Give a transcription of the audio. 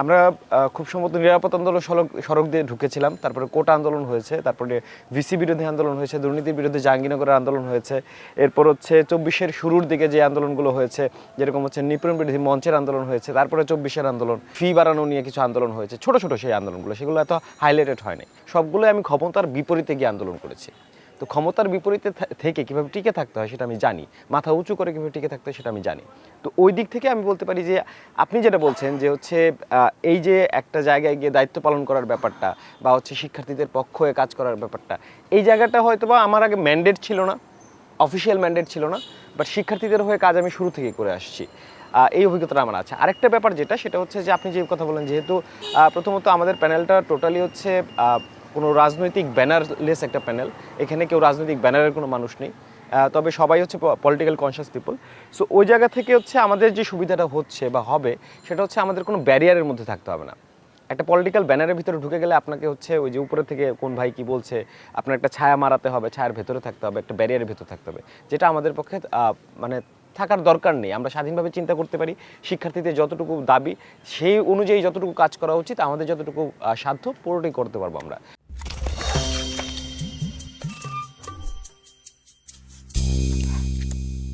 আমরা খুব সম্ভবত নিরাপদ আন্দোলন সড়ক দিয়ে ঢুকেছিলাম, তারপরে কোটা আন্দোলন হয়েছে, তারপরে ভিসি বিরোধী আন্দোলন হয়েছে, দুর্নীতির বিরুদ্ধে জাহাঙ্গীরনগরের আন্দোলন হয়েছে, এরপর হচ্ছে চব্বিশের শুরুর দিকে যে আন্দোলনগুলো হয়েছে, যেরকম হচ্ছে নিপুণ বিরোধী মঞ্চের আন্দোলন হয়েছে, তারপরে চব্বিশের আন্দোলন, ফি বাড়ানো নিয়ে কিছু আন্দোলন হয়েছে, ছোট ছোট সেই আন্দোলনগুলো, সেগুলো এত হাইলাইটেড হয়নি। সবগুলো আমি ক্ষমতার বিপরীতে গিয়ে আন্দোলন করেছি। তো ক্ষমতার বিপরীতে থেকে কীভাবে টিকে থাকতে হয় সেটা আমি জানি। মাথা উঁচু করে কীভাবে টিকে থাকতে হয় সেটা আমি জানি। তো ওই দিক থেকে আমি বলতে পারি যে, আপনি যেটা বলছেন যে হচ্ছে এই যে একটা জায়গায় গিয়ে দায়িত্ব পালন করার ব্যাপারটা বা হচ্ছে শিক্ষার্থীদের পক্ষ হয়ে কাজ করার ব্যাপারটা, এই জায়গাটা হয়তো বা আমার আগে ম্যান্ডেট ছিল না, অফিসিয়াল ম্যান্ডেট ছিল না, বাট শিক্ষার্থীদের হয়ে কাজ আমি শুরু থেকে করে আসছি। এই অভিজ্ঞতাটা আমার আছে। আরেকটা ব্যাপার যেটা, সেটা হচ্ছে যে আপনি যে কথা বলেন যেহেতু প্রথমত আমাদের প্যানেলটা টোটালি হচ্ছে কোনো রাজনৈতিক ব্যানারলেস একটা প্যানেল। এখানে কেউ রাজনৈতিক ব্যানারের কোনো মানুষ নেই। তবে সবাই হচ্ছে পলিটিক্যাল কনসিয়াস পিপল সো ওই জায়গা থেকে হচ্ছে আমাদের যে সুবিধাটা হচ্ছে বা হবে, সেটা হচ্ছে আমাদের কোনো ব্যারিয়ারের মধ্যে থাকতে হবে না। একটা পলিটিক্যাল ব্যানারের ভিতরে ঢুকে গেলে আপনাকে হচ্ছে ওই যে উপরে থেকে কোন ভাই কি বলছে, আপনার একটা ছায়া মারাতে হবে, ছায়ার ভেতরে থাকতে হবে, একটা ব্যারিয়ারের ভেতরে থাকতে হবে। যেটা আমাদের পক্ষে মানে থাকার দরকার নেই। আমরা স্বাধীনভাবে চিন্তা করতে পারি, শিক্ষার্থীদের যতটুকু দাবি, সেই অনুযায়ী যতটুকু কাজ করা উচিত, আমাদের যতটুকু সাধ্য, পুরোটাই করতে পারব আমরা।